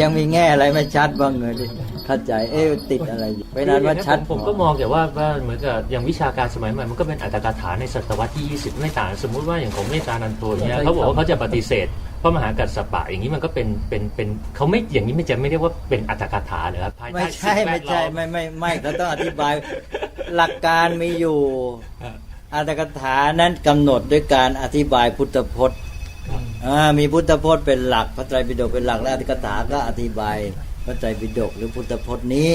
ยังมีแง่อะไรไม่ชัดบ้างเลยดิเข้าใจเอ๊ะติดอะไรอยู่ไปนั้นว่าชัดผมก็มองแต่ว่าว่าเหมือนกับอย่างวิชาการสมัยใหม่มันก็เป็นอัตถกถาในศตวรรษที่ 20 ไม่ต่างสมมุติว่าอย่างของเมตตานันโทอย่างเงี้ยเขาบอกว่าเขาจะปฏิเสธพระมหากัสสปะอย่างนี้มันก็เป็นเป็นเป็นเขาไม่อย่างนี้ไม่จะไม่เรียกว่าเป็นอัตถกถาเหรอครับภายใต้ไม่ใช่สิ่งแวไม่ดล้ใช่อไม่ไม่ไม่เขาต้องอธิบายหลักการมีอยู่ครับอัตถกถานั้นกำหนดด้วยการอธิบายพุทธพจน์อ่า มีพุทธพจน์เป็นหลัก พระไตรปิฎกเป็นหลักและอัตถกถาก็อธิบายพระไตรปิฎกหรือพุทธพจน์นี้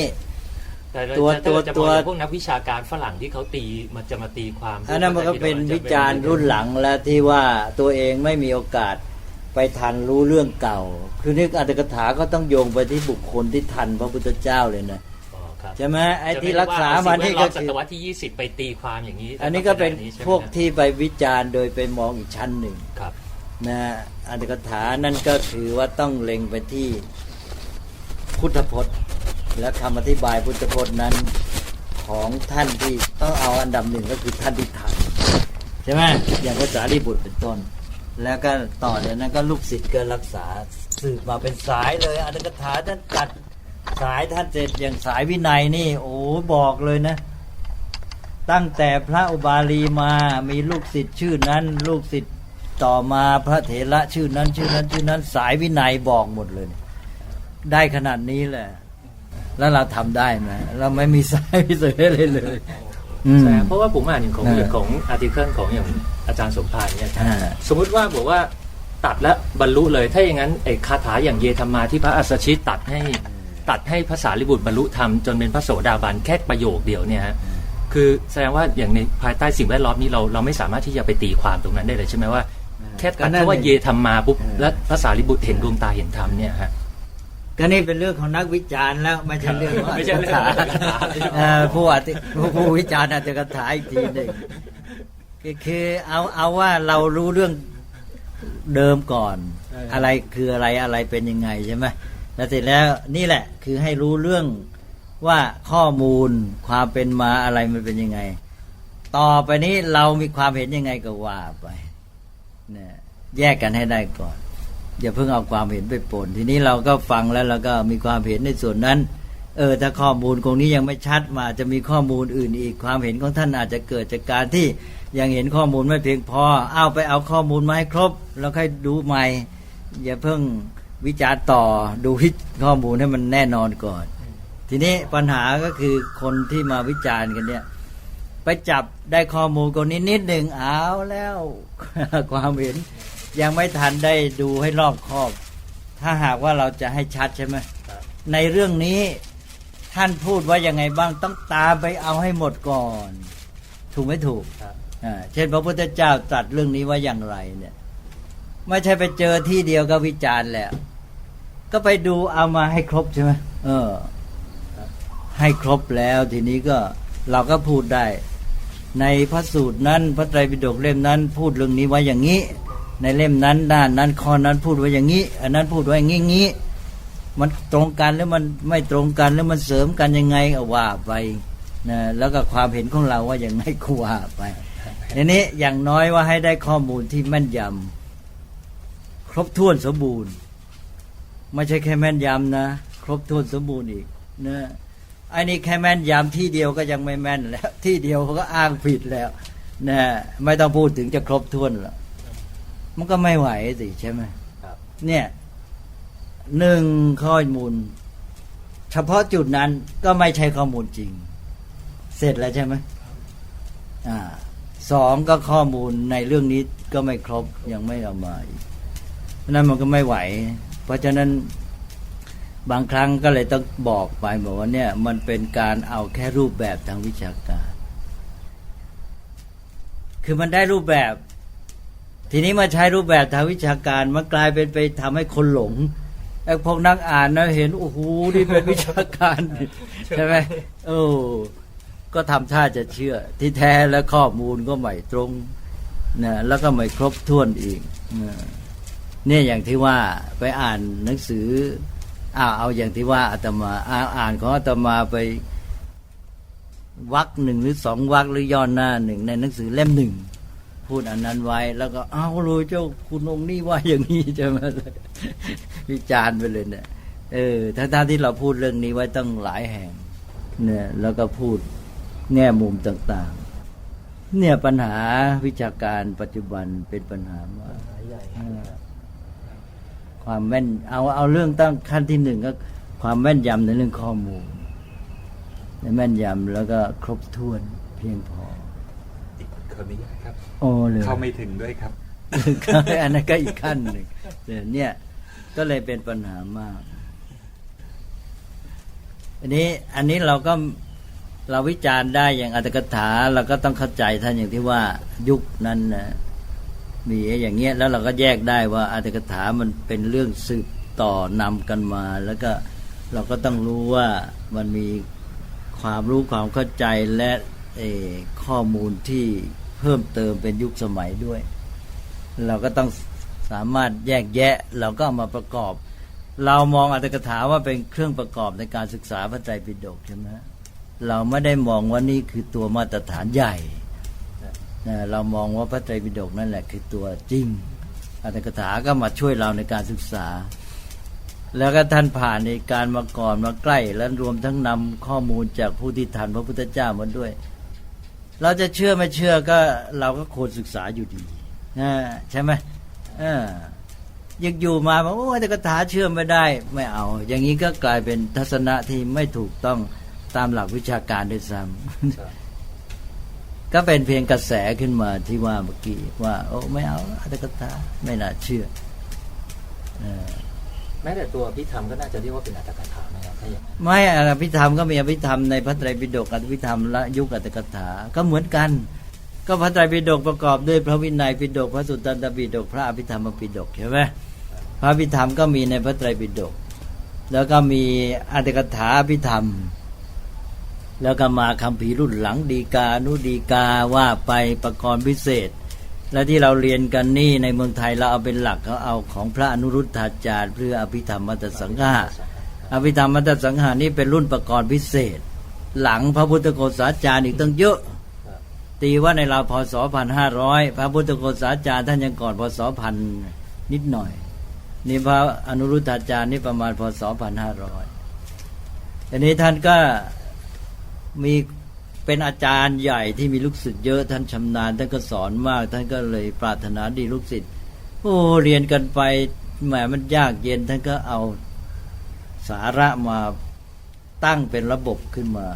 แต่เราตัวจะตัวจะตัวมองอย่างพวกนักวิชาการฝรั่งที่เขาตีมันจะมาตีความอันนั้นมันก็เป็นวิจารณ์รุ่นหลังแล้วที่ว่าตัวเองไม่มีโอกาสไปทันรู้เรื่องเก่า คือนึกอัตถกถาก็ต้องโยงไปที่บุคคลที่ทันพระพุทธเจ้าเลยนะอ๋อครับใช่ไหมไอ้จะที่ไม่รักษาว่มานี่ก็สิ่งแวดล้อศคือตวรรษที่ 20 ไปตีความอย่างนี้ อันนี้ก็เป็นใช่ไหมพวกครับที่ไปวิจารณ์โดยไปมองอีกชั้นหนึ่งครับ นะอัตถกถานั่นก็คือว่าต้องเล็งไปที่พุทธพจน์ และคำอธิบายพุทธพจน์นั้นของท่านที่ต้องเอาอันดับหนึ่งก็คือท่านที่ทันใช่ไหมอย่างภาษาลีบุตรเป็นต้น แล้วก็ต่อจากนั้นก็ลูกศิษย์ก็รักษาสืบมาเป็นสายเลยอัตถกถาท่านจัดสายท่านเสร็จอย่างสายวินัยนี่ โอ้บอกเลยนะ ตั้งแต่พระอุบาลีมามีลูกศิษย์ชื่อนั้น ลูกศิษย์ ต่อมาพระเถระชื่อนั้น ชื่อนั้นชื่อนั้นสายวินัยบอกหมดเลย ได้ขนาดนี้แหละ แล้วเราทำได้ไหมเราไม่มีสายพิเศษเลยเลยอืมใช่เพราะว่าผมอ่านอย่างของเอออย่างของอาร์ติเคิลของอย่างอาจารย์สมภารเนี่ยอาจารย์อ่าสมมุติว่าบอกว่าตัดแล้วบรรลุเลย ถ้าอย่างนั้นไอ้คาถาอย่างเยธรรมาที่พระอัสสชิตตัดให้ตัดให้ภาษาลิบุตรบรรลุธรรมจนเป็นพระโสดาบันแค่ประโยคเดียวเนี่ยฮะคือแสดงว่าอย่างในภายใต้สิ่งแวดล้อมนี้เราเราไม่สามารถที่จะไปตีความตรงนั้นได้เลยใช่ไหมว่า แค่ตัดแค่ว่าเยธรรมาปุ๊บแล้วภาษาลิบุตรเห็นดวงตาเห็นธรรมเนี่ยฮะก็นี่เป็นเรื่องของนักวิจารณ์แล้วไม่ใช่เรื่องของไม่ใช่เรื่องของอัตถกถาเอ่อผู้อธิผู้ผู้วิจารณ์อัตถกถาอีกทีหนึ่งคือคือเอาเอาว่าเรารู้เรื่องเดิมก่อนใช่ครับอะไรคืออะไรอะไรเป็นยังไงใช่ไหมแล้วเสร็จแล้วนี่แหละคือให้รู้เรื่องว่าข้อมูลความเป็นมาอะไรมันเป็นยังไง ต่อไปนี้เรามีความเห็นยังไงก็ว่าไปเนี่ย แยกกันให้ได้ก่อน อย่าเพิ่งเอาความเห็นไปปน ทีนี้เราก็ฟังแล้วเราก็มีความเห็นในส่วนนั้น เออถ้าข้อมูลตรงนี้ยังไม่ชัดมาจะมีข้อมูลอื่นอีก ความเห็นของท่านอาจจะเกิดจากการที่ยังเห็นข้อมูลไม่เพียงพอ เอาไปเอาข้อมูลมาให้ครบ แล้วค่อยดูใหม่ อย่าเพิ่งวิจารณ์ต่อดูวิข้อมูลให้มันแน่นอนก่อน ทีนี้ปัญหาก็คือคนที่มาวิจารณ์กันเนี่ยไปจับได้ข้อมูลคนนี้นิดหนึ่งเอาแล้วความเห็น ยังไม่ทันได้ดูให้รอบคอบ ถ้าหากว่าเราจะให้ชัดใช่ไหมครับในเรื่องนี้ท่านพูดว่ายังไงบ้างต้องตามไปเอาให้หมดก่อน ถูกไม่ถูกครับอ่าเช่นพระพุทธเจ้าตรัสเรื่องนี้ว่าอย่างไรเนี่ย ไม่ใช่ไปเจอที่เดียวก็วิจารณ์แล้วก็ไปดูเอามาให้ครบใช่ไหมเออ ให้ครบแล้วทีนี้ก็เราก็พูดได้ ในพระสูตรนั้น พระไตรปิฎกเล่มนั้น พูดเรื่องนี้ไว้อย่างนี้ ในเล่มนั้นด้านนั้นข้อนั้นพูดไว้อย่างนี้ อันนั้นพูดไว้อย่างนี้งี้มันตรงกันหรือมันไม่ตรงกันหรือมันเสริมกันยังไงก็ว่าไปนะแล้วก็ความเห็นของเราว่าอย่างไรก็ว่าไปทีนี้อย่างน้อยว่าให้ได้ข้อมูลที่แม่นยำครบถ้วนสมบูรณ์ ไม่ใช่แค่แม่นยำนะครบถ้วนสมบูรณ์อีกนะไอ้นี่แค่แม่นยำที่เดียวก็ยังไม่แม่นแล้ว ที่เดียวเขาก็อ้างผิดแล้วนะไม่ต้องพูดถึงจะครบถ้วนหรอก มันก็ไม่ไหวสิใช่ไหมครับเนี่ยหนึ่งข้อมูล เฉพาะจุดนั้นก็ไม่ใช่ข้อมูลจริง เสร็จแล้วใช่ไหมอ่าสองก็ข้อมูลในเรื่องนี้ก็ไม่ครบยังไม่เอามาอีกเพราะฉะนั้นมันก็ไม่ไหว เพราะฉะนั้นบางครั้งก็เลยต้องบอกไปบอกว่าเนี่ยมันเป็นการเอาแค่รูปแบบทางวิชาการ คือมันได้รูปแบบ ทีนี้มาใช้รูปแบบทางวิชาการมันกลายเป็นไปทำให้คนหลงไอ้พวกนักอ่านนะเห็นโอ้โหนี่เป็นวิชาการใช่ไหมโอ้ก็ทำท่าจะเชื่อ ที่แท้แล้วข้อมูลก็ไม่ตรงนะแล้วก็ไม่ครบถ้วนอีกนะเนี่ยอย่างที่ว่าไปอ่านหนังสืออ้าวเอาอย่างที่ว่าอาตมาอ่าอ่านของอาตมาไปวักหนึ่งหรือสองวักหรือย่อหน้าหนึ่งในหนังสือเล่มหนึ่ง พูดอันนั้นไว้ แล้วก็เอาเลยเจ้าคุณองค์นี่ว่าอย่างนี้จะมาวิจารณ์ไปเลยเนี่ยเออทั้งๆที่เราพูดเรื่องนี้ไว้ตั้งหลายแห่ง เนี่ยแล้วก็พูดแง่มุมต่างๆ เนี่ยปัญหาวิชาการปัจจุบันเป็นปัญหามาความแม่นเอาเอาเรื่องตั้งขั้นที่หนึ่งก็ความแม่นยำในเรื่องข้อมูลในแม่นยำแล้วก็ครบถ้วนเพียงพออีกขออนุญาตครับ อ้เลยเข้าไม่ถึงด้วยครับ อันนั้นก็อีกขั้นหนึ่งเนี่ยเนี่ย ก็เลยเป็นปัญหามาก อันนี้อันนี้เราก็เราวิจารณ์ได้อย่างอัตถกถาเราก็ต้องเข้าใจท่านอย่างที่ว่ายุคนั้นนะมีอย่างเงี้ยแล้วเราก็แยกได้ว่าอัตถกถามันเป็นเรื่องสืบต่อนำกันมา แล้วก็เราก็ต้องรู้ว่ามันมีความรู้ความเข้าใจและเอ่อข้อมูลที่ เพิ่มเติมเป็นยุคสมัยด้วย เราก็ต้องสามารถแยกแยะเราก็มาประกอบ เรามองอัตถกถาว่าเป็นเครื่องประกอบในการศึกษาพระไตรปิฎกใช่ไหมเราไม่ได้มองว่านี่คือตัวมาตรฐานใหญ่เรามองว่าพระไตรปิฎกนั่นแหละคือตัวจริงอัตถกถาก็มาช่วยเราในการศึกษา แล้วก็ท่านผ่านในการมาก่อนมาใกล้ และรวมทั้งนำข้อมูลจากผู้ที่ทันพระพุทธเจ้ามาด้วย เราจะเชื่อไม่เชื่อก็เราก็ควรศึกษาอยู่ดีนะใช่ไหมเออยังอยู่มาบอกโอ้ยแต่กถาเชื่อไม่ได้ ไม่เอา อย่างนี้ก็กลายเป็นทัศนะที่ไม่ถูกต้องตามหลักวิชาการด้วยซ้ำก็เป็นเพียงกระแสขึ้นมาที่ว่าเมื่อกี้ว่า โอ้ไม่เอาอัตถกถาไม่น่าเชื่อเออแม้แต่ตัวพิธรรมก็น่าจะเรียกว่าเป็นอัตถกถา ไหมครับถ้าอย่างนั้นไม่อภิธรรมก็มีอภิธรรมในพระไตรปิฎกอภิธรรมและยุคอัตถกถา ก็เหมือนกัน ก็พระไตรปิฎกประกอบด้วยพระวินัยปิฎกพระสุตตันตปิฎกพระอภิธรรมปิฎกใช่ไหมพระอภิธรรมก็มีในพระไตรปิฎกแล้วก็มีอัตถกถาอภิธรรม แล้วก็มาคำภีรุ่นหลังดีกานุดีกาว่าไปประกรณ์พิเศษ และที่เราเรียนกันนี่ในเมืองไทยเราเอาเป็นหลักเขาเอาของพระอนุรุทธาจารย์เพื่ออภิธรรมมัตตสังฆา อภิธรรมมัตสังหานี่เป็นรุ่นประกรณ์พิเศษ หลังพระพุทธโฆษาจารย์อีกตั้งเยอะตีว่าในราวพศพันห้าร้อยพระพุทธโฆษาจารย์ท่านยังก่อนพศพันนิดหน่อย นี่พระอนุรุทธาจารย์นี่ประมาณพศพันห้าร้อยอันนี้ท่านก็มีเป็นอาจารย์ใหญ่ที่มีลูกศิษย์เยอะท่านชำนาญท่านก็สอนมาก ท่านก็เลยปรารถนาดีลูกศิษย์โอ้เรียนกันไปแหมมันยากเย็นท่านก็เอา สาระมาตั้งเป็นระบบขึ้นมา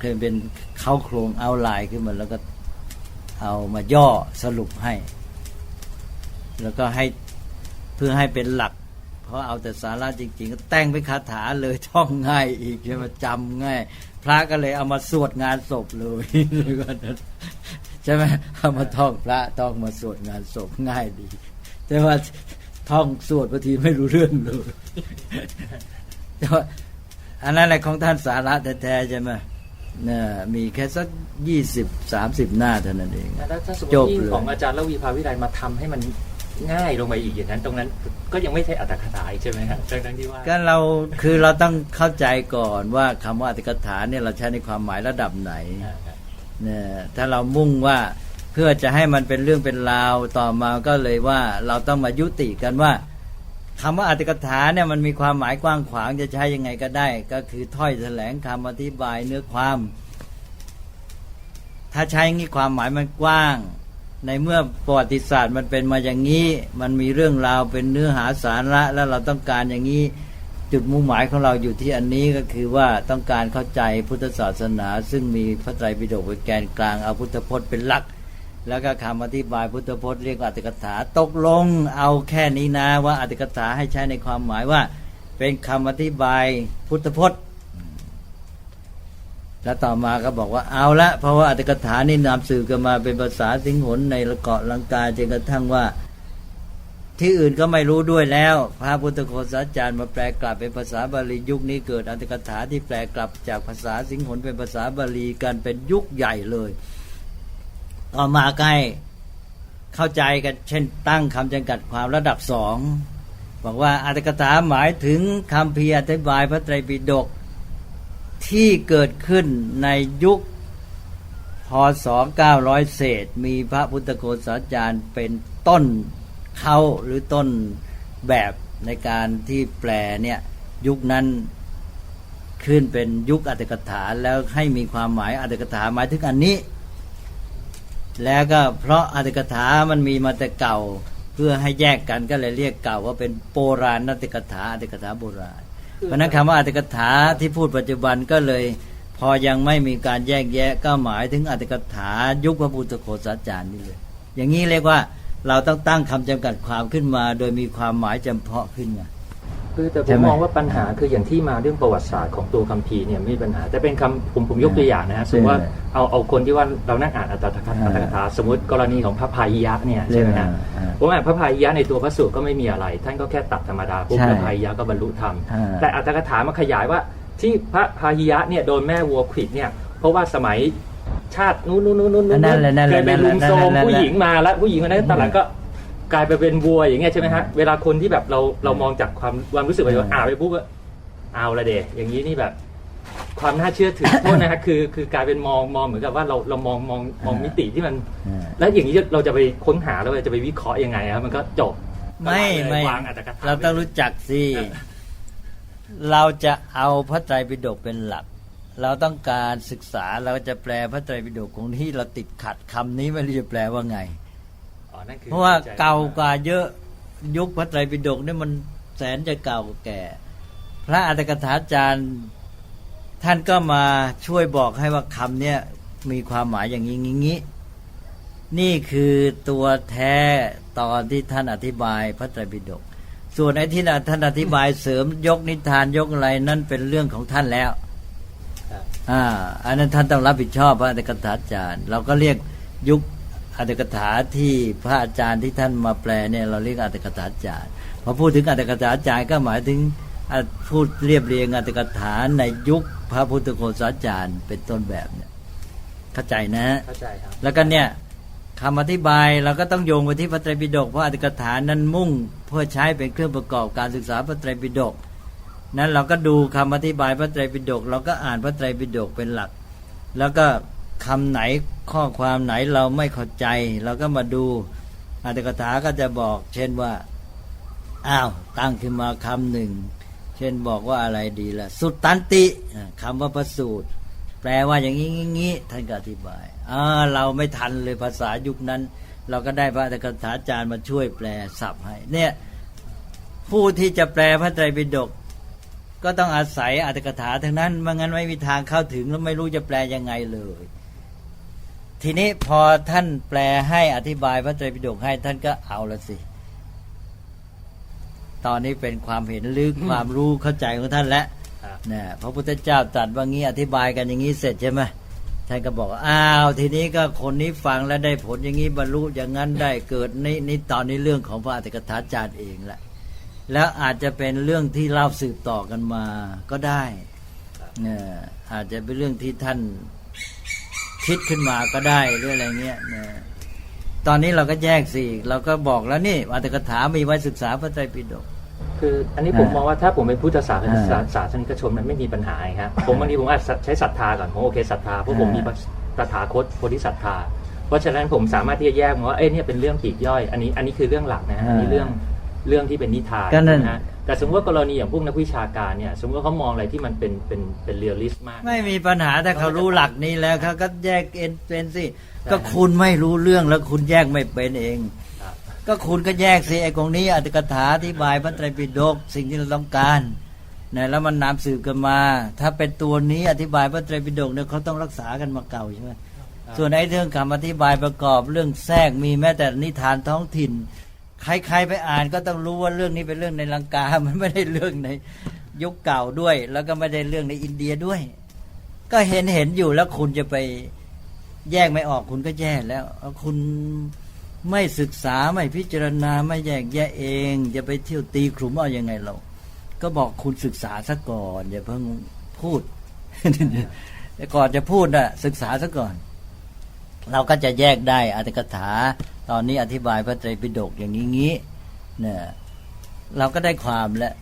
เคยเป็นเข้าโครงเอาลน์ขึ้นมา แล้วก็เอามาย่อสรุปให้ แล้วก็ให้เพื่อให้เป็นหลัก เพราะเอาแต่สาระจริง ๆ ก็แต่งเป็นคาถาเลยท่องง่ายอีกใช่ไหมจำง่าย พระก็เลยเอามาสวดงานศพเลยใช่ไหมเอามาท่องพระท่องมาสวดงานศพง่ายดี แต่ว่า ท่องสวดบางทีไม่รู้เรื่องเลยแต่ว่าอันนั้นแหละของท่านสาระแท้ๆใช่ไหมเนี่ยมีแค่สักยี่สิบสามสิบหน้าเท่านั้นเองแล้วถ้าสมมจติบที่เลยของอาจารย์ละวีภาวิไลมาทำให้มันง่ายลงไปอีกอย่างนั้น ตรงนั้นก็ยังไม่ใช่อัตถกถาอีกใช่ไหมครับทั้งๆที่ว่าก็เราคือเราต้องเข้าใจก่อนว่าคำว่าอติกถาเนี่ยเราใช้ในความหมายระดับไหนอ่าครับเนี่ยถ้าเรามุ่งว่าเพื่อจะให้มันเป็นเรื่องเป็นราวต่อมาก็เลยว่าเราต้องมายุติกันว่าคำว่าอัติกถาเนี่ยมันมีความหมายกว้างขวางจะใช้ยังไงก็ได้ ก็คือถ้อยแถลงคำอธิบายเนื้อความ ถ้าใช้งี้ความหมายมันกว้าง ในเมื่อประวัติศาสตร์มันเป็นมาอย่างนี้ มันมีเรื่องราวเป็นเนื้อหาสาระแล้วเราต้องการอย่างนี้จุดมุ่งหมายของเราอยู่ที่อันนี้ก็คือว่าต้องการเข้าใจพุทธศาสนา ซึ่งมีพระไตรปิฎกเป็นแกนกลางเอาพุทธพจน์เป็นหลัก แล้วก็คำอธิบายพุทธพจน์เรียกว่าอติกถาตกลงเอาแค่นี้นะว่าอัติกถาให้ใช้ในความหมายว่า เป็นคำอธิบายพุทธพจน์แล้วต่อมาก็บอกว่าเอาละเพราะว่าอัติกถานี่นำสื่อกันมาเป็นภาษาสิงหนในเกาะลังกาจนกระทั่งว่า ที่อื่นก็ไม่รู้ด้วยแล้ว พระพุทธโฆษาจารย์มาแปลกลับเป็นภาษาบาลียุคนี้เกิดอัตถกถาที่แปลกลับจากภาษาสิงหนเป็นภาษาบาลีกันเป็นยุคใหญ่เลย ต่อมาใกล้เข้าใจกันเช่นตั้งคำจำกัดความระดับสองบอกว่าอัตถกถาหมายถึงคำเพีร์อธิบายพระไตรปิฎกที่เกิดขึ้นในยุคพศ900 เศษ มีพระพุทธโฆษาจารย์เป็นต้นเขาหรือต้นแบบในการที่แปลเนี่ยยุคนั้นขึ้นเป็นยุคอัตถกถาแล้วให้มีความหมายอัตถกถาหมายถึงอันนี้ แล้วก็เพราะอัตถกถามันมีมาแต่เก่า เพื่อให้แยกกันก็เลยเรียกเก่าว่าเป็นโบราณอัตถกถาอัตถกถาโบราณเพราะฉะนั้นคำว่าอัตถกถาที่พูดปัจจุบันก็เลย พอยังไม่มีการแยกแยะก็หมายถึงอัตถกถายุคพระพุทธโฆษาจารย์นี่เลย อย่างนี้เรียกว่าเราต้องตั้งคำจำกัดความขึ้นมา โดยมีความหมายจำเพาะขึ้นมา คือแต่ผใช่มไหมมองว่าปัญหาคืออย่างที่มาเรื่องประวัติศาสตร์ของตัวคัมภีร์เนี่ยไม่มีปัญหา แต่เป็นคำผมผมยกตัวอย่างนะฮะสมมติว่าเอาเอาคนที่ว่าเรานั่งอ่านอัตถกถาอัตถกถาสมมติกรณีของพระพายิยะเนี่ยใช่ไหมฮะ อ่า ผมอ่านพระพายิยะในตัวพระสูตรก็ไม่มีอะไร ท่านก็แค่ตัดธรรมดาปุ๊บใช่พระพายิยะก็บรรลุธรรม อ่า แต่อัตถกถามาขยายว่าที่พระพายิยะเนี่ยโดนแม่วัวขวิดเนี่ยเพราะว่าสมัยชาตินู้นนู้นนู้นนู้นนั่นแหละนั่นแหเคละยไปรุมโทรมนั่นแหละผู้หญิงมาแล้วผู้หญิงคนนั้นตอนหลังก็ กลายไปเป็นวัวอย่างเงี้ยใช่ไหมฮะเวลาคนที่แบบเราเรามองจากความความรู้สึกไปว่าอ่านไปปุ๊บก็เอาละเดอย่างนี้นี่แบบ ความน่าเชื่อถือโทษนะฮะคือคือกลายเป็นมองมองเหมือนกับว่าเราเรามองมองมองมิติที่มันอ่าแล้วอย่างนี้เราจะไปค้นหาแล้วเราจะไปวิเคราะห์ยังไงครับมันก็จบไม่ก็ไม่วางอัตถกถาเราต้องรู้จักสิเราจะเอาพระไตรปิฎกเป็นหลัก เราต้องการศึกษาเราจะแปลพระไตรปิฎกของที่เราติดขัดคำนี้ไม่รู้จะแปลว่าไงอ๋อ นั่นคือเพราะว่าใจเก่ากว่าเยอะยุคพระไตรปิฎกเนี่ยมันแสนจะเก่าแก่ พระอัตถกถาจารย์ ท่านก็มาช่วยบอกให้ว่าคำเนี่ยมีความหมายอย่างนี้งี้งี้นี่คือตัวแท้ตอนที่ท่านอธิบายพระไตรปิฎกส่วนไอ้ที่ท่านอธิบายเสริมยกนิทานยกอะไรนั่นเป็นเรื่องของท่านแล้วครับอ่าอันนั้นท่านต้องรับผิดชอบพระอัตถกถาจารย์ เราก็เรียกยุค อัตถกถาที่พระอาจารย์ที่ท่านมาแปลเนี่ยเราเรียกอัตถกถาจารย์พอพูดถึงอัตถกถาจารย์ก็หมายถึงอะพูดเรียบเรียงอัตถกถาในยุคพระพุทธโฆษาจารย์เป็นต้นแบบเนี่ยเข้าใจนะเข้าใจครับแล้วก็เนี่ยคำอธิบายเราก็ต้องโยงไปที่พระไตรปิฎกเพราะอัตถกถานั้นมุ่ง เพื่อใช้เป็นเครื่องประกอบการศึกษาพระไตรปิฎกนั้นเราก็ดูคำอธิบายพระไตรปิฎกเราก็อ่านพระไตรปิฎกเป็นหลัก แล้วก็ คำไหนข้อความไหนเราไม่เข้าใจ เราก็มาดูอัตถกถาก็จะบอก เช่นว่าอ้าวตั้งขึ้นมาคำหนึ่ง เช่นบอกว่าอะไรดีล่ะ สุตตันติอ่าคำว่าประสูตรแปลว่าอย่างนี้งี้ท่านก็อธิบายอ่าเราไม่ทันเลยภาษายุคนั้น เราก็ได้พระอัตถกถาจารย์มาช่วยแปลศัพท์ให้ เนี่ยผู้ที่จะแปลพระไตรปิฎกก็ต้องอาศัยอัตถกถาทั้งนั้นไม่งั้นไม่มีทางเข้าถึงแล้วไม่รู้จะแปลยังไงเลย ทีนี้พอท่านแปลให้อธิบายพระไตรปิฎกให้ท่านก็เอาละสิ ตอนนี้เป็นความเห็นหรือความรู้เข้าใจของท่านแล้วครับนะพระพุทธเจ้าตรัสว่างี้อธิบายกันอย่างนี้เสร็จใช่ไหมท่านก็บอกว่าอ้าวทีนี้ก็คนนี้ฟังแล้วได้ผลอย่างนี้บรรลุอย่างนั้นได้เกิดนี่นี่ตอนนี้เรื่องของพระอัตถกถาจารย์เองแหละแล้วอาจจะเป็นเรื่องที่เล่าสืบต่อกันมาก็ได้เนี่ยอาจจะเป็นเรื่องที่ท่าน คิดขึ้นมาก็ได้หรืออะไรเงี้ยนะตอนนี้เราก็แยกสิเราก็บอกแล้วนี่อัตถกถามีไว้ศึกษาพระไตรปิฎกคืออันนี้ผมอ่ามองว่าถ้าผมเป็นพุทธศาสนิกอ่าศาสนิกชนมันไม่มีปัญหาไงครับผมบางทีผมอาจจะใช้ศรัทธาก่อนผมโอเคศรัทธาเพราะผมอ่ามีมีตถาคตโพธิศรัทธา เพราะฉะนั้นผมสามารถที่จะแยกว่าเอ้ยเนี่ยเป็นเรื่องปลีกย่อย อันนี้อันนี้คือเรื่องหลักนะฮะอันนี้เรื่องเรื่องที่เป็นนิทานก็นั่นนะฮะ แต่สมมติว่ากรณีอย่างพวกนักวิชาการเนี่ยสมมติว่าเขามองอะไรที่มันเป็นเป็นเป็นเรียลลิสต์มาก ไม่มีปัญหาถ้าเขารู้หลักนี้แล้วเขาก็แยกเอ็นเป็นสิใช่ก็คุณไม่รู้เรื่องแล้วคุณแยกไม่เป็นเองครับก็คุณก็แยกสิไอ้ของนี้อัตถกถาอธิบายพระไตรปิฎกสิ่งที่เราต้องการนะแล้วมันนำสืบกันมา ถ้าเป็นตัวนี้อธิบายพระไตรปิฎกเนี่ยเขาต้องรักษากันมาเก่าใช่ไหมส่วนไอ้เรื่องคำอธิบายประกอบเรื่องแทรกมีแม้แต่นิทานท้องถิ่น ใครๆไปอ่านก็ต้องรู้ว่าเรื่องนี้เป็นเรื่องในลังกา มันไม่ได้เรื่องในยุคเก่าด้วย แล้วก็ไม่ได้เรื่องในอินเดียด้วย ก็เห็นเห็นอยู่แล้วคุณจะไปแยกไม่ออกคุณก็แย่แล้ว คุณไม่ศึกษาไม่พิจารณาไม่แยกแยะเอง จะไปเที่ยวตีขลุ่มเอาอยัางไงเรา ก็บอกคุณศึกษาซะก่อนอย่าเพิ่งพูดแต่ก่อนจะพูดน่ะศึกษาซะก่อน เราก็จะแยกได้อัตถกถา ตอนนี้อธิบายพระไตรปิฎกอย่างนี้งี้เนี่ยเราก็ได้ความแล้ว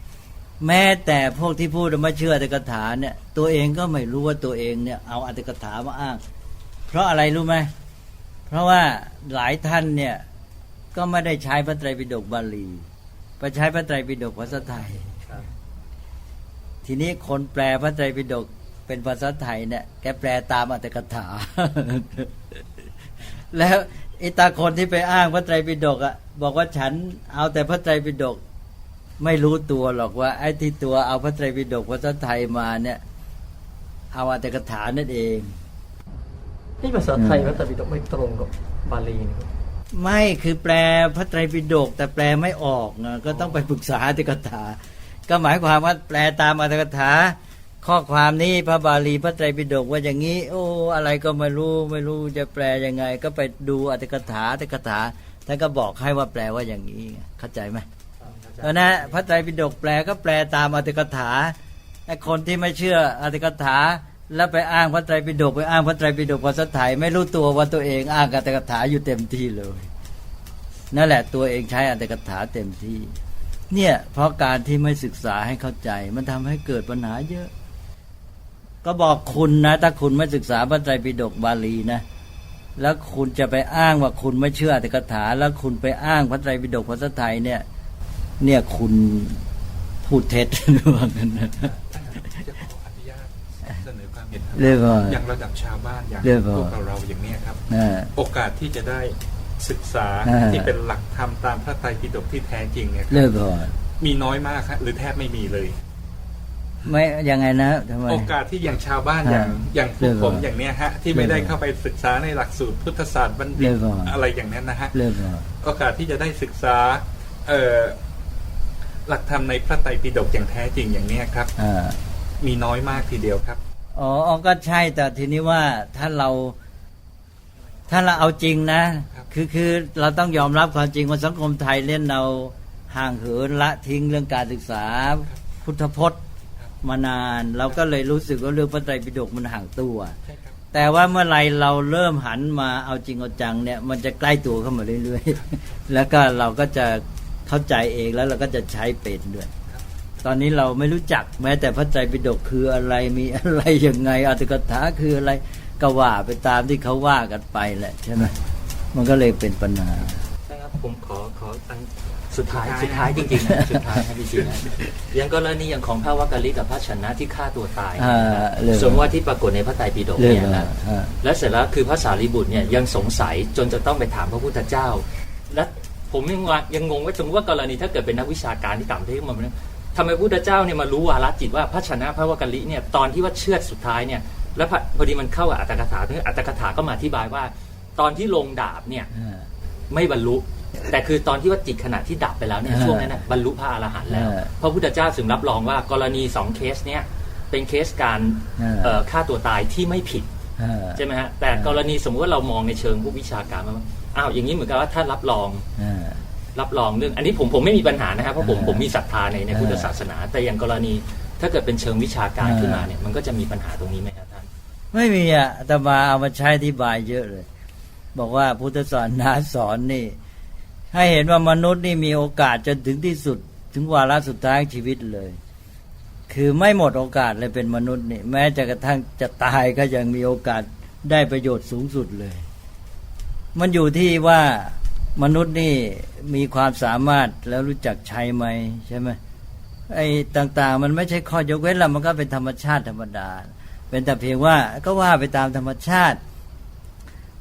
แม้แต่พวกที่พูดว่าไม่เชื่ออัตถกถาเนี่ย ตัวเองก็ไม่รู้ว่าตัวเองเนี่ยเอาอัตถกถามาอ้าง เพราะอะไรรู้ไหมเพราะว่าหลายท่านเนี่ยก็ไม่ได้ใช้พระไตรปิฎกบาลีไปใช้พระไตรปิฎกภาษาไทยครับทีนี้คนแปลพระไตรปิฎกเป็นภาษาไทยเนี่ยแกแปลตามอัตถกถา แล้วไอ้ตาคนที่ไปอ้างพระไตรปิฎกอะบอกว่าฉันเอาแต่พระไตรปิฎกไม่รู้ตัวหรอกว่าไอ้ที่ตัวเอาพระไตรปิฎกภาษาไทยมาเนี่ย เอาอัตถกถานั่นเองที่ภาษาไทยพระไตรปิฎกไม่ตรงกับบาลีนะครับไม่คือแปลพระไตรปิฎกแต่แปลไม่ออกนะก็ต้องไปปรึกษาอัตถกถา ก็หมายความว่าแปลตามอัตถกถา ข้อความนี้พระบาลีพระไตรปิฎกว่าอย่างนี้ โอ้อะไรก็ไม่รู้ไม่รู้จะแปลยังไง ก็ไปดูอัตถกถาอัตถกถาท่านก็บอกให้ว่าแปลว่าอย่างนี้ไงเข้าใจไหมเพราะนะพระไตรปิฎกแปลก็แปลตามอัตถกถาไอ้คนที่ไม่เชื่ออัตถกถา แล้วไปอ้างพระไตรปิฎกไปอ้างพระไตรปิฎกภาษาไทยไม่รู้ตัวว่าตัวเองอ้างอัตถกถาอยู่เต็มที่เลย นั่นแหละตัวเองใช้อัตถกถาเต็มที่ เนี่ยเพราะการที่ไม่ศึกษาให้เข้าใจ มันทำให้เกิดปัญหาเยอะ ก็บอกคุณนะ ถ้าคุณไม่ศึกษาพระไตรปิฎกบาลีนะ แล้วคุณจะไปอ้างว่าคุณไม่เชื่ออัตถกถา แล้วคุณไปอ้างพระไตรปิฎกภาษาไทยเนี่ย เนี่ยคุณพูดเท็จว่างั้นนะจะขออนุญาตเสนอความเห็นคบเรียบร้อยอย่างระดับชาวบ้านอย่างเรียบร้อยพวกเราเราอย่างเนี้ยครับอ่าโอกาสที่จะได้ศึกษาอ่าที่เป็นหลักธรรมตามพระไตรปิฎกที่แท้จริงเนี่ยคเรีรัยบบร้อยมีน้อยมากครับหรือแทบไม่มีเลย ไม่ยังไงนะทำไม โอกาสที่อย่างชาวบ้านอย่างอ่าอย่างพเรีวยกบร้อยผมอย่างเนี้ยฮะที่ไม่ได้เรียบร้อยเข้าไปศึกษาในหลักสูตรพุทธศาสตร์บัณฑิเรีตยบร้อยอะไรอย่างนั้นนะฮะเรียบร้อยโอกาสที่จะได้ศึกษาเอ่อหลักธรรมในพระไตรปิฎกอย่างแท้จริงอย่างเนี้ยครับ อ่า มีน้อยมากทีเดียวครับ อ๋ออ๋อก็ใช่แต่ทีนี้ว่าถ้าเราถ้าเราเอาจริงนะ ครับ คือคือเราต้องยอมรับความจริงว่าสังคมไทยเล่นเราห่างเหินละทิ้งเรื่องการศึกษา พุทธพจน์ มานาน เราก็เลยรู้สึกว่าเรื่องพระไตรปิฎกมันห่างตัวใช่ครับแต่ว่าเมื่อไรเราเริ่มหันมาเอาจริงเอาจังเนี่ยมันจะใกล้ตัวเข้ามาเรื่อยๆ แล้วก็เราก็จะเข้าใจเองแล้วเราก็จะใช้เป็นด้วย ตอนนี้เราไม่รู้จักแม้แต่พระไตรปิฎกคืออะไรมีอะไรยังไงอัตถกถาคืออะไรก็ว่าไปตามที่เขาว่ากันไปแหละใช่ไหมมันก็เลยเป็นปัญหาใช่ครับผมขอขออัน สุดท้ายสุดท้ายจริงๆนะสุดท้ายนะพี่ชีนะอย่างกรณีอย่างของพระวักกะลิกับพระชนะที่ฆ่าตัวตายอ่าเรื่องส่วนว่าที่ปรากฏในพระไตรปิฎกเรื่องเนี่ยอะไรนะอ่าและเสร็จแล้วคือพระสารีบุตรเนี่ยยังสงสัยจนจะต้องไปถามพระพุทธเจ้า และผมยังว่ายังงงว่าสมมติว่ากรณีถ้าเกิดเป็นนักวิชาการที่ต่ำที่มันทำไมพระพุทธเจ้าเนี่ยมารู้วาระจิตว่าพระชนะพระวักกะลิเนี่ยตอนที่ว่าเชือดสุดท้ายเนี่ยแล้วพอพอดีมันเข้ากับอัตถกถาอัตถกถาก็มาอธิบายว่า ตอนที่ลงดาบเนี่ยอ่า ไม่บรรลุ แต่คือตอนที่ว่าจิตขณะที่ดับไปแล้วเนี่ยอ่าช่วงนั้นน่ะบรรลุพระอรหันต์แล้วอ่าพระพุทธเจ้าถึงรับรองว่ากรณีสองเคสเนี่ยเป็นเคสการอ่าเอ่อฆ่าตัวตายที่ไม่ผิดอ่าใช่ไหมฮะแต่กรณีสมมติว่าเรามองในเชิงผู้วิชาการว่าอ้าวอย่างนี้เหมือนกับว่าถ้ารับรองอ่ารับรองเรื่อง อันนี้ผมผมไม่มีปัญหานะครับเพราะผมอ่าผมมีศรัทธาในในพุทธศาสนา แต่อย่างกรณีถ้าเกิดเป็นเชิงวิชาการอ่าขึ้นมาเนี่ยมันก็จะมีปัญหาตรงนี้ไหมครับท่านไม่มีอะอาตมาเอามาใช้ที่บายเยอะเลย บอกว่าพุทธศาสนาสอนนี่ ให้เห็นว่ามนุษย์นี่มีโอกาสจนถึงที่สุด ถึงวาระสุดท้ายชีวิตเลย คือไม่หมดโอกาสเลยเป็นมนุษย์นี่ แม้จะกระทั่งจะตายก็ยังมีโอกาสได้ประโยชน์สูงสุดเลย มันอยู่ที่ว่ามนุษย์นี่มีความสามารถแล้วรู้จักใช้ไหมใช่ไหมไอ้ต่างๆ มันไม่ใช่ข้อยกเว้นล้วมันก็เป็นธรรมชาติธรรมดา เป็นแต่เพียงว่าก็ว่าไปตามธรรมชาติ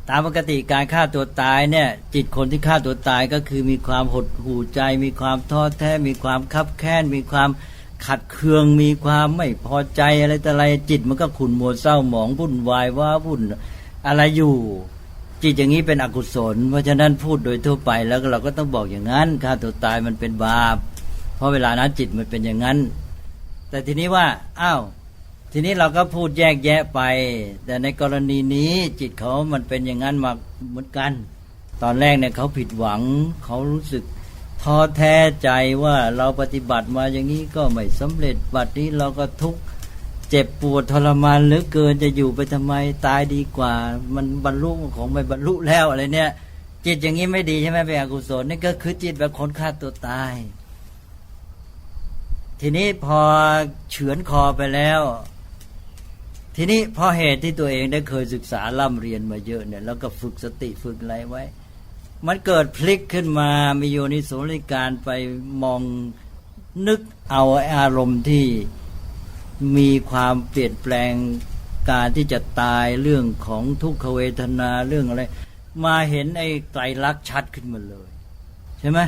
ตามปกติการฆ่าตัวตายเนี่ย จิตคนที่ฆ่าตัวตายก็คือมีความหดหู่ใจ มีความท้อแท้ มีความคับแค้น มีความขัดเคือง มีความไม่พอใจอะไรแต่อะไรจิตมันก็ขุ่นมัวเศร้าหมองวุ่นวายว่าวุ่นอะไรอยู่ จิตอย่างนี้เป็นอกุศล เพราะฉะนั้นพูดโดยทั่วไปแล้วเราก็ต้องบอกอย่างนั้นฆ่าตัวตายมันเป็นบาป เพราะเวลานั้นจิตมันเป็นอย่างนั้น แต่ทีนี้ว่าอ้าว ทีนี้เราก็พูดแยกแยะไป แต่ในกรณีนี้จิตเขามันเป็นอย่างนั้นมาเหมือนกัน ตอนแรกเนี่ยเขาผิดหวัง เขารู้สึกท้อแท้ใจว่าเราปฏิบัติมาอย่างนี้ก็ไม่สำเร็จบัดนี้เราก็ทุกข์เจ็บปวดทรมานเหลือเกินจะอยู่ไปทำไมตายดีกว่า มันบรรลุของไม่บรรลุแล้วอะไรเนี่ย จิตอย่างนี้ไม่ดีใช่ไหมเป็นอกุศลนี่ก็คือจิตแบบคนฆ่าตัวตาย ทีนี้พอเฉือนคอไปแล้ว ทีนี้พราะเหตุที่ตัวเองได้เคยศึกษาล่ำเรียนมาเยอะเนี่ยแล้วก็ฝึกสติฝึกอะไรไว้ มันเกิดพลิกขึ้นมามีโยนิโสมนสิการไปมองนึกเอาอารมณ์ที่มีความเปลี่ยนแปลงการที่จะตายเรื่องของทุกขเวทนาเรื่องอะไร มาเห็นไอ้ไตรลักษณ์ชัดขึ้นมาเลย ใช่ไหม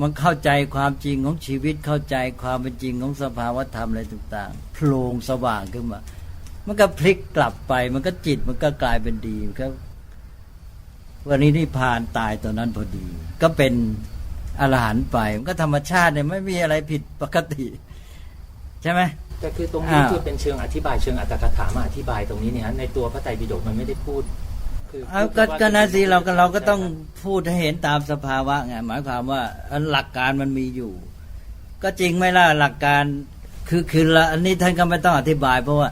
มันเข้าใจความจริงของชีวิตเข้าใจความเป็นจริงของสภาวธรรมอะไรต่างๆโพลงสว่างขึ้นมา มันก็พลิกกลับไป มันก็จิตมันก็กลายเป็นดีมันก็วันนี้นิพพานตายตอนนั้นพอดี ก็เป็นอรหันต์ไป มันก็ธรรมชาติเนี่ยไม่มีอะไรผิดปกติ ใช่ไหมแต่คือตรงนี้อ้าวที่เป็นเชิงอธิบายเชิงอัตถกถามาอธิบายตรงนี้เนี่ยฮะในตัวพระไตรปิฎกมันไม่ได้พูดคือเอาก็ก็นะสิเราก็เราก็ต้องพูดให้เห็นตามสภาวะไงหมายความว่าอันหลักการมันมีอยู่ ก็จริงไหมล่ะหลักการคือคือละอันนี้ท่านก็ไม่ต้องอธิบาย เพราะว่า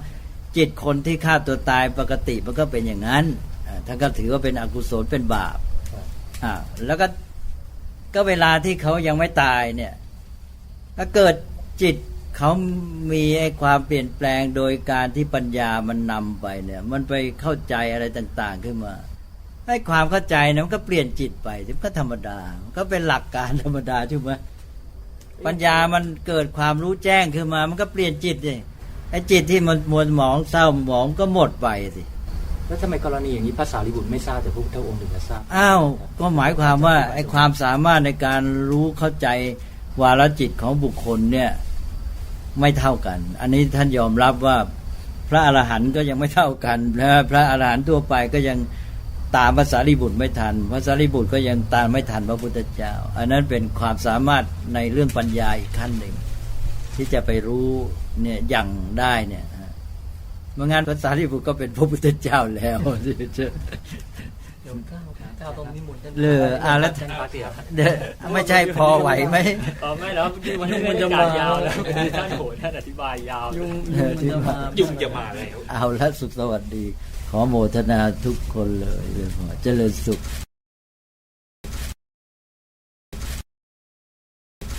จิตคนที่ฆ่าตัวตายปกติมันก็เป็นอย่างนั้นท่านก็ถือว่าเป็นอกุศลเป็นบาปอ่าแล้วก็ก็เวลาที่เขายังไม่ตายเนี่ยถ้าเกิดจิตเขามีไอ้ความเปลี่ยนแปลงโดยการที่ปัญญามันนำไปเนี่ย มันไปเข้าใจอะไรต่าง ๆ ขึ้นมาให้ความเข้าใจเนี่ยมันก็เปลี่ยนจิตไปมันก็ธรรมดามันก็เป็นหลักการธรรมดาใช่ไหมปัญญามันเกิดความรู้แจ้งขึ้นมา มันก็เปลี่ยนจิตเลย ไอ้จิตที่มันมวนหมองเศร้าหมองก็หมดไปสิแล้วทำไมกรณีอย่างนี้พระสารีบุตรไม่ทราบแต่พระพุทธองค์ถึงจะทราบอ้าวก็หมายความว่าไอ้ความสามารถในการรู้เข้าใจวาลจิตของบุคคลเนี่ยไม่เท่ากัน อันนี้ท่านยอมรับว่าพระอรหันต์ก็ยังไม่เท่ากันพระพระอรหันต์ทั่วไปก็ยังตามภาษาลิบุตรไม่ทันภาษาลิบุตรก็ยังตามไม่ทันพระพุทธเจ้า อันนั้นเป็นความสามารถในเรื่องปัญญาอีกขั้นหนึ่ง ที่จะไปรู้เนี่ยอย่างได้เนี่ยฮะเมื่องั้นภาษาลิบุตรก็เป็นพระพุทธเจ้าแล้วเดี๋ยวก้าวก้าวต้องนิมนต์ท่านเลออ่าแล้วท่านพระเตียครับเด้อไม่ใช่พอไหวไหมอ๋อไม่แล้วมันยุ่งไม่มันได้จะการมายาวแล้วท่านโหท่านอธิบายยาวยุ่งเออที่ยุ่งมันจะมามายุ่งจะมาแล้วเอาละสุขสวัสดี ขอโมทนาทุกคนเลยเลยพอเจริญสุข